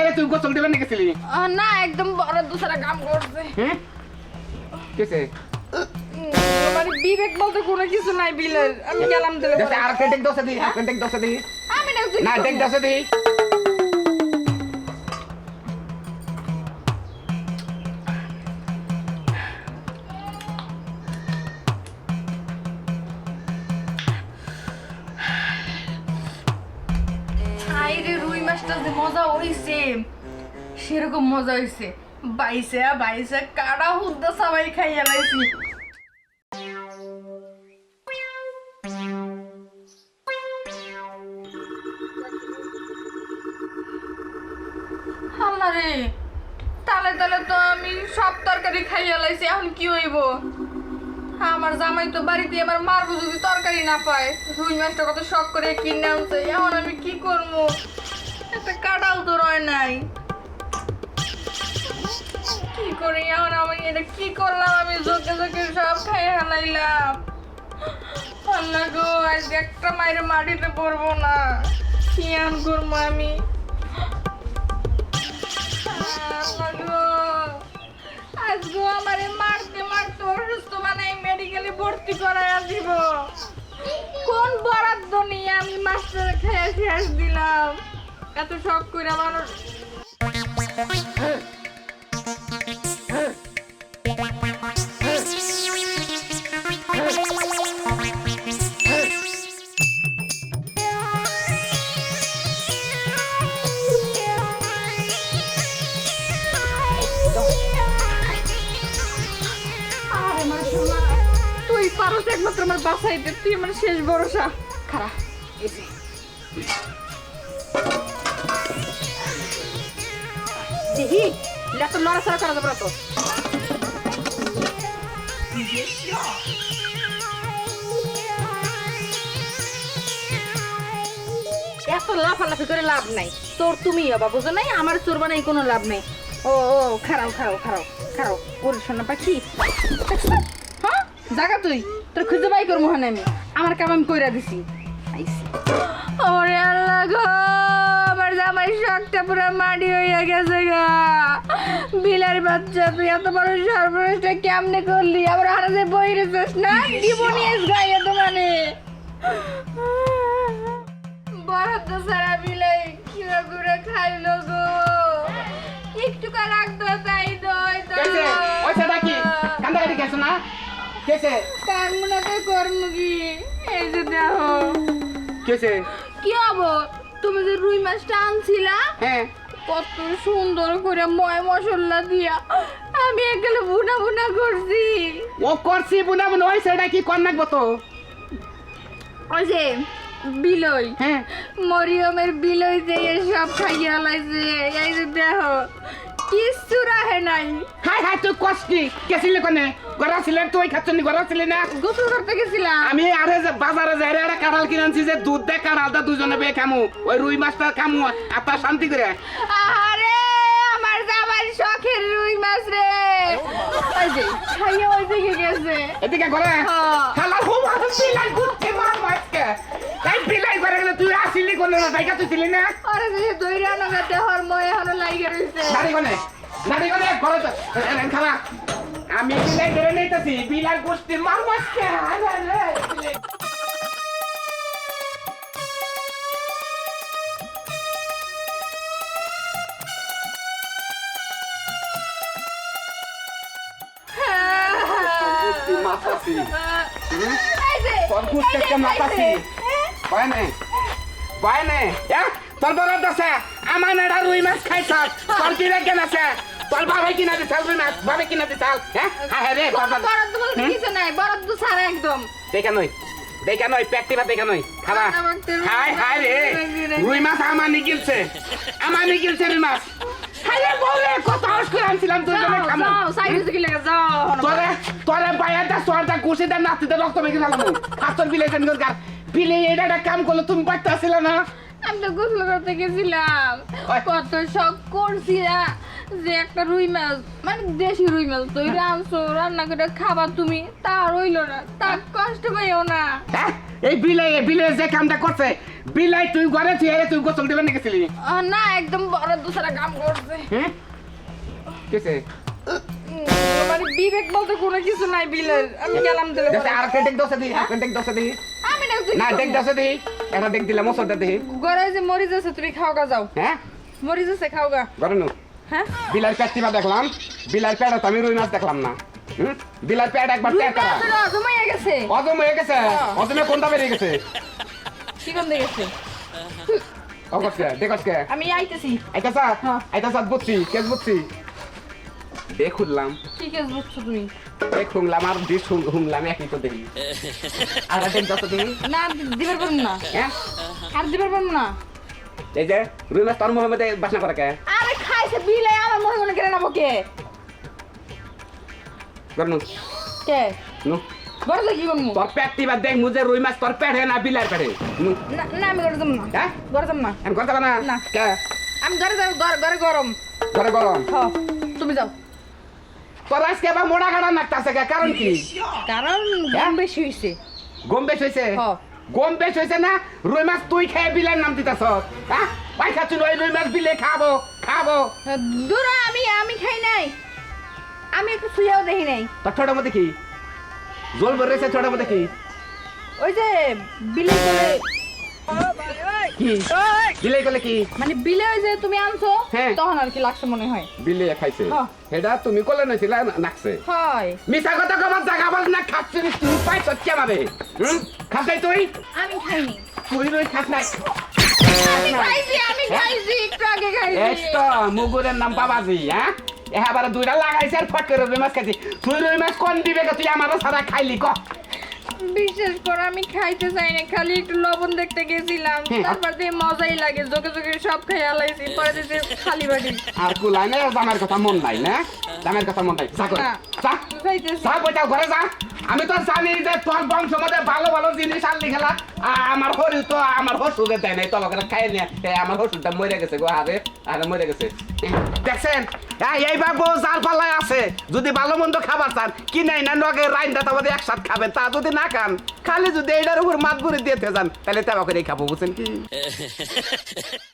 আরে তুই গোসল দিবেন নাকি ছিলি? না একদম বড় দুসারা কাম করছে। হ্যাঁ? কেসে মানে বিবেক বলতে কোনো কিছু নাই বিলের। আমি গেলাম দিলে আর কেটেক দোসে দি আর কেটেক দোসে দি আমি না দেখ টেক দোসে দি আইরে রুই মাছটা যে মজা হইছে। সেরকম মজা হইছে। বাইসে বাইসে কাড়া হুদ্দা সবাই খাইয়া লাইছি। তালে তালে তো আমি সব তরকারি খাইয়া লাইছি, এখন কি হইব? আমার জামাই তো বাড়িতে আমার মারবো যদি তরকারি না পায়। রুই মাছটা কত শখ করে কিনে আনছে। এখন আমি কি করব? একটা কাটাও তো রয় নাই। কি করি এখন আমি? এটা কি করলাম? আমি চোখে চোখে সব হালাইলাম আল্লাহ গো আজ একটা মায়ের মাটিতে পড়ব না। কি আন করব আমি? আল্লাহ গো আমারে মারতে মারতে অসুস্থ বানাই মেডিকেলে ভর্তি করায় দিব। কোন বরাদ্দ নিয়ে আমি মাস্টার খেয়ে শেষ দিলাম? এত শখ করে মানুষ পারস একমাত্র আমার বাসাইতে তুই আমার শেষ ভরসা। খারা, এই দেখি এত লাফালাফি করে লাভ নাই। তোর তুমি বাবা বুঝো নাই? আমার চোর বানাই কোনো লাভ নেই। ও ও, খারাও খারাও খারাও খারাও। ওর সোনা পাখি। জাগা তুই, তোর খুঁজে বাই করব হানে আমি। আমার কাম আমি কইরা দিছি। আইছি ওরে আল্লাহ গো, আমার জামাই শখটা পুরো মাটি হইয়া গেছে গা। বিলার বাচ্চা, তুই এত বড় সর্বনাশটা কেমনে করলি? আবার হারাতে বই রেছিস না? জীবনী এস গায়ে তো মানে বরাদ্দ সারা বিলাই কিরা করে খাইলো গো? একটু কা রাখতো তাই কেসে? কার তো কর্ম কি? এই যে দেখো। কেসে? কি হব? তুমি যে রুই মাছটা আনছিলা হ্যাঁ। কত সুন্দর করে ময় মশলা দিয়া আমি এগুলো বুনা বুনা করছি। ও করছি বুনা বুনা। ওই সেটা কি কর নাকবো তো? ওই যে বিলই। হ্যাঁ। মরিয়মের বিলই যে সব খাইয়া লাইছে এই যে দেখো কিচ্ছু রাহে নাই। হাই হাই তুই কষ্টি কেছিলি কোনে? গড়া ছিলেন তুই খাচ্ছনি গড়া ছিলি না? গোসল করতে গেছিলাম আমি আরে যে বাজারে যাই রে একটা কাঁঠাল কিনে আনছি যে দুধ দে কাঁঠালটা দুজনে বে খামু। ওই রুই মাছটা খামু আপনার শান্তি করে। আরে আমার জামাই শখের রুই মাছ রে। ওই যে খাইয়া ওই দিকে গেছে। এদিকে হ্যাঁ। খালা খুব বিলাই ঘুরতে মার মাছকে তাই বিলাই করে গেলে তুই আসিলি কোনে? না তাই তুই ছিলি না? আরে যে দইরা নগা দেহর ময় এখনও লাইগে রইছে। কোনে? কোনে ঘরে খালা আমি বিলাই ধরে নিতেছি? বিলাই গোষ্ঠী মার মাছকে মাথাছি এই যে তোর গোষ্ঠী একটা মাথাছি ভয় নেই। ভয় নেই। তোর বড় দশা আমার নেড়া রুই মাছ খাইছ। তোর কি রেখে আছে তোর বাবা কিনা দিছাল রুই মাছ? বাবা কিনা দিছাল হ্যাঁ হ্যাঁ রে বাবা। বরাদ্দ বলতে কিছু নাই বরাদ্দ ছাড়া একদম। দেখা নই দেখা নই পেটটি বা দেখা নই। খাবা। হাই হাই রে। রুই মাছ আমার নিগিলছে। আমার নিগিলছে রুই মাছ। হাই রে বলে কত আউস করে আনছিলাম তুই জন্য খামু। যাও সাইডে থেকে লেগে যাও। তোরে তোরে বাইয়াটা সোয়াটা ঘুষিটা নাতিতে রক্ত বেগে গেলাম হাতর বিলে সেন গর বিলে এটা একটা কাম করল তুমি পারতে আসছিল না? আমি তো গোসল করতে গেছিলাম। কত শখ করছি যে একটা রুই মাছ মানে দেশি রুই মাছ তুই আনছো রান্না করে খাবার তুমি তা রইল না তা কষ্ট পাইও না। হ্যাঁ এই বিলাই বিলাই যে কামটা করছে বিলাই তুই ঘরে তুই এরে তুই গোসল দিবেন গেছিলি না একদম বড় দুসরা কাম করছে। হ্যাঁ? কিসে মানে বিবেক বলতে কোনো কিছু নাই বিলের আমি গেলাম দিলে আর একটা ডেক দশে দিই একটা দশে দিই। না ডেক দশে দিই একটা ডেক দিলাম মশলটা দিই ঘরে যে মরিচ আছে তুমি খাও গা যাও। হ্যাঁ? মরিচ আছে খাও গা। ঘরে নু? হ্যাঁ বিলার পেটটিবা দেখলাম? বিলার পেটে আমি রুই মাছ দেখলাম না। হুম? বিলার পেট একবার টের করা ওরা জমাইয়া গেছে। অজম হয়ে গেছে। অজমে কোনটা বেরিয়ে গেছে? কি কোন গেছে অগস্টে দেখসকে আমি আইতেছি। আইতা সাত হ্যাঁ। আইতা সাত বুঝছি কেস বুঝছি দেখ শুনলাম কি কেস বুঝছ তুমি? দেখ শুনলাম আর দিস শুনলাম একই তো দেখি আর ডেক দশে দিই না দিবার পারব না। হ্যাঁ? আর দিবার পারব না। এই যে মাছ তোর মোহাম্মদে বাসনা করে কে? আরে খাইছে বিলে আমার মনে কেড়ে নেব কে? ঘরে কে? নু। বড় কি করব? তোর পেট টিবা দেখ মুজে রুই মাছ তোর পেট হে না বিলার পেটে নু। না না আমি যাব না। হ্যাঁ? যাব না। আমি কথা না? না। কে? আমি যাব ঘর ঘরে গরম। ঘরে গরম। হ তুমি যাও। তোর আজকে আবার মোড়া গাড়া নাকতাছে কে? কারণ কি? কারণ দাম বেশি হয়েছে গম বেশ হ্যাঁ। গম বেশ হয়েছে না? রুই মাছ তুই খেয়ে বিলের নাম দিতেছ। হ্যাঁ? পয়সা চুল ওই রুই মাছ বিলে খাব খাব। দূরা আমি আমি খাই নাই। আমি একটু শুয়েও দেখি নাই। তোর ছোট মধ্যে কি? জল বেরোছে ছোট মধ্যে কি? ওই যে বিলে কি কি? মানে বিলে যে তুমি আনছো হ্যাঁ। তখন আর কি লাগছে মনে হয়। বিলে খাইছে। হ্যাঁ। তুমি কলে নাকছে। হয়। মিছা কথা কবার জাগা বল না খাচ্ছি তুই পাইছ কেমাবে হুম? খাস তুই? আমি খাইনি। তুই রুই খাস নাই। আমি খাইছি আমি খাইছি একটু আগে খাইছি। তো মুগুরের নাম বাবাজি হ্যাঁ? এবারে দুইটা লাগাইছে আর ফট করে রুই মাছ খাইছি। তুই রুই মাছ কোন দিবে? তুই আমারও সারা খাইলি ক? বিশেষ করে আমি খাইতে চাই না খালি একটু লবণ দেখতে গেছিলাম। হ্যাঁ। তারপর দিয়ে মজাই লাগে জোকে জোকে সব খাই আলাইছি পরে দিতে খালি বাড়ি। আর কুলাই না জামার কথা মন নাই না? জামার কথা মন নাই। যা করে না। যা। যা বইটা ঘরে যা। আমি তো জানি যে তোর বংশ মধ্যে ভালো ভালো জিনিস আনলি খেলা। আমার হরি তো আমার হসুরে দেয় নাই তবে করে খাই এ, আমার হসুরটা মরে গেছে গো আরে আরে মরে গেছে। দেখছেন? এই বাবু জাল পাল্লায় আছে যদি ভালো মন্দ খাবার চান কি নাই না নগে রাইন দাতা মধ্যে একসাথে খাবেন তা যদি না খান খালি যদি এইটার উপর মাত ঘুরে দিয়ে যান তাহলে তেবা করে খাব বুঝছেন কি?